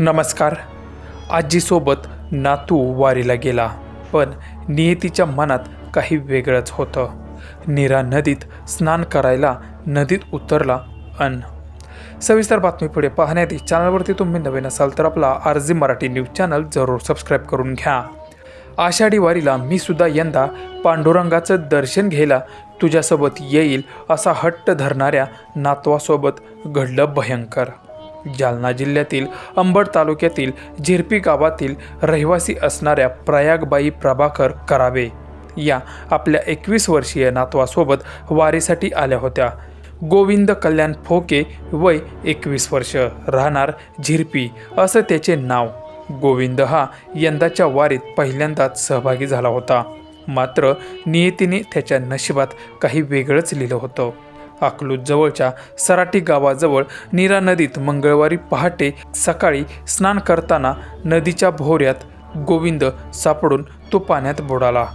नमस्कार. आजीसोबत नातू वारीला गेला पण नियतीच्या मनात काही वेगळंच होतं. नीरा नदीत स्नान करायला नदीत उतरला अन. सविस्तर बातमी पुढे पाहण्याआधी चॅनलवरती तुम्ही नवीन असाल तर आपला आरजी मराठी न्यूज चॅनल जरूर सबस्क्राईब करून घ्या. आषाढी वारीला मी सुद्धा यंदा पांडुरंगाचं दर्शन घ्यायला तुझ्यासोबत येईल असा हट्ट धरणाऱ्या नातवासोबत घडलं भयंकर. जालना जिल्ह्यातील अंबड तालुक्यातील झिरपी गावातील रहिवासी असणाऱ्या प्रयागबाई प्रभाकर करावे या आपल्या एकवीस वर्षीय नातवासोबत वारीसाठी आल्या होत्या. गोविंद कल्याण फोके वय एकवीस वर्ष. राहणार झिरपी असं त्याचे नाव. गोविंद हा यंदाच्या वारीत पहिल्यांदाच सहभागी झाला होता. मात्र नियतीने त्याच्या नशिबात काही वेगळंच लिहिलं होतं. अकलूज जवळच्या सराटी गावाजवळ नीरा नदीत मंगळवारी पहाटे सकाळी स्नान करताना नदीच्या भोवऱ्यात गोविंद सापडून तो पाण्यात बुडाला.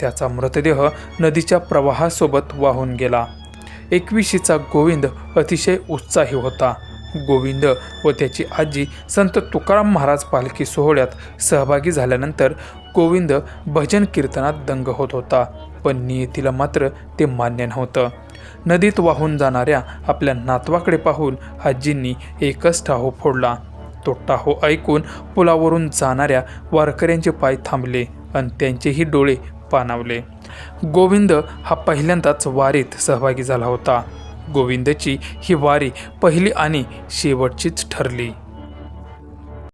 त्याचा मृतदेह नदीच्या प्रवाहासोबत वाहून गेला. एकविशीचा गोविंद अतिशय उत्साही होता. गोविंद व त्याची आजी संत तुकाराम महाराज पालखी सोहळ्यात सहभागी झाल्यानंतर गोविंद भजन कीर्तनात दंग होत होता. पण नियतीला मात्र ते मान्य नव्हतं. नदीत वाहून जाणाऱ्या आपल्या नातवाकडे पाहून आजींनी एकच टाहो फोडला. तो टाहो ऐकून पुलावरून जाणाऱ्या वारकऱ्यांचे पाय थांबले आणि त्यांचेही डोळे पाणावले. गोविंद हा पहिल्यांदाच वारीत सहभागी झाला होता. गोविंदची ही वारी पहिली आणि शेवटचीच ठरली.